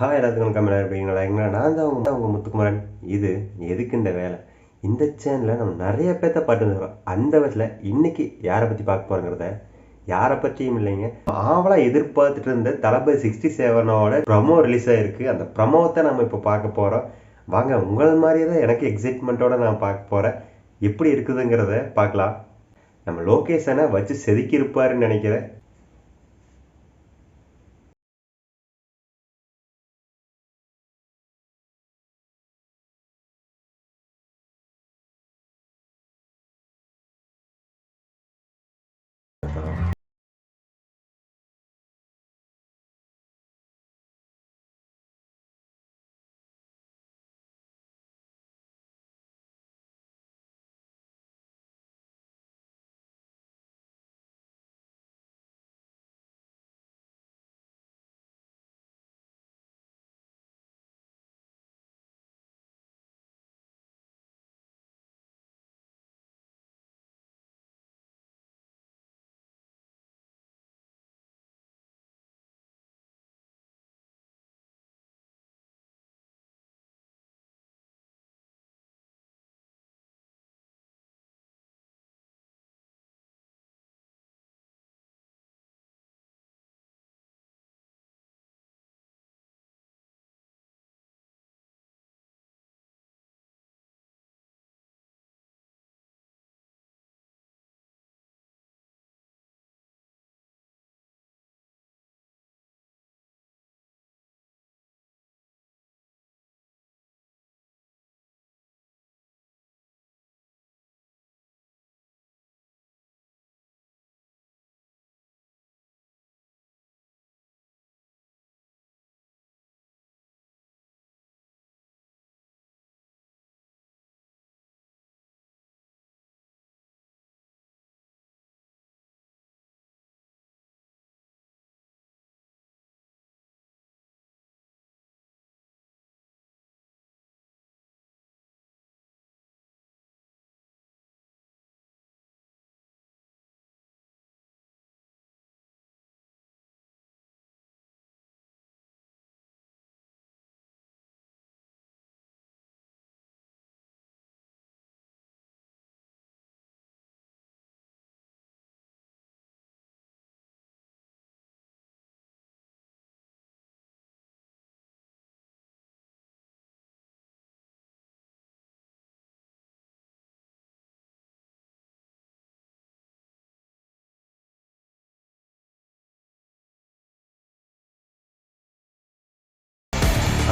Hi எல்லாத்துக்கும் கம்மியாக இருப்பீங்களா எங்கன்னா நான் தான் உங்க உங்கள் முத்துக்குமரன். இது எதுக்கு இந்த வேலை? இந்த சேனலில் நம்ம நிறைய பேர்த்த பார்த்துருக்கோம் அந்த விதத்தில் இன்னைக்கு யாரை பற்றி பார்க்க போகிறோங்கிறத யாரை பற்றியும் இல்லைங்க. ஆவலாக எதிர்பார்த்துட்டு இருந்த தளபதி சிக்ஸ்டி செவனோட ப்ரமோ ரிலீஸ் ஆகிருக்கு அந்த ப்ரமோத்தை நம்ம இப்போ பார்க்க போகிறோம் வாங்க உங்கள் மாதிரியே தான் எனக்கு எக்ஸைட்மெண்ட்டோட நான் பார்க்க போகிறேன் எப்படி இருக்குதுங்கிறத பார்க்கலாம். நம்ம லோகேஷனை வச்சு செதுக்கியிருப்பாருன்னு நினைக்கிறேன்.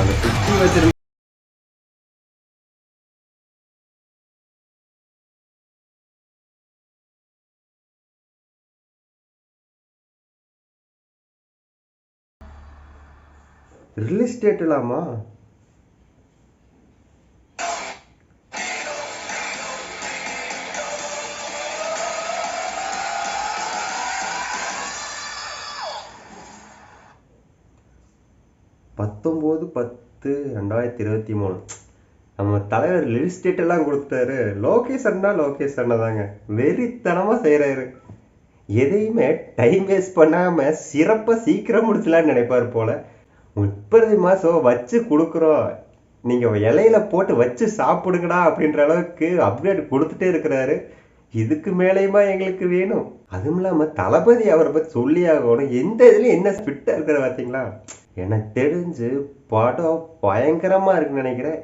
அதை சுற்றி வச்சிருந்த ரிலீஸ் டேட் இல்லாமா? பத்தொம்போது பத்து ரெண்டாயிரத்தி இருபத்தி மூணு. நம்ம தலைவர் லிஸ்டேட் எல்லாம் கொடுத்தாரு. லோகேஷ் அண்ணா லோகேஷ் அண்ணா தாங்க. வெறித்தனமாக செய்கிறாரு எதையுமே டைம் வேஸ்ட் பண்ணாமல் சிறப்பாக சீக்கிரம் முடிச்சலான்னு நினைப்பார் போல. முப்பது மாதம் வச்சு கொடுக்குறோம். நீங்கள் இலையில போட்டு வச்சு சாப்பிடுங்கடா அப்படின்ற அளவுக்கு அப்டேட் கொடுத்துட்டே இருக்கிறாரு. இதுக்கு மேலேயுமா எங்களுக்கு வேணும்? அதுவும் இல்லாமல் தளபதி அவரை பற்றி சொல்லி ஆகணும். எந்த இதுலையும் என்ன ஃபிட்டாக இருக்கிற பார்த்தீங்களா எனக்கு தெரிஞ்சு படம் பயங்கரமாக இருக்குன்னு நினைக்கிறேன்.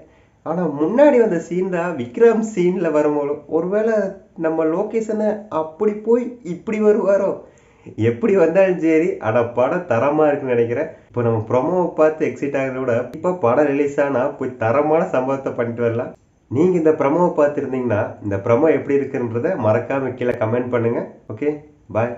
ஆனால் முன்னாடி வந்த சீன் தான் விக்ரம் சீனில் வரும்போது ஒருவேளை நம்ம லொக்கேஷனை அப்படி போய் இப்படி வருவாரோ? எப்படி வந்தாலும் சரி ஆனால் படம் தரமாக இருக்குன்னு நினைக்கிறேன். இப்போ நம்ம ப்ரொமோவை பார்த்து எக்ஸைட் ஆகிறத விட இப்போ படம் ரிலீஸ் ஆனால் போய் தரமான சம்பவத்தை பண்ணிட்டு வரலாம். நீங்கள் இந்த ப்ரமோவை பார்த்துருந்தீங்கன்னா இந்த ப்ரமோ எப்படி இருக்குன்றதை மறக்காமல் கீழே கமெண்ட் பண்ணுங்கள் ஓகே பாய்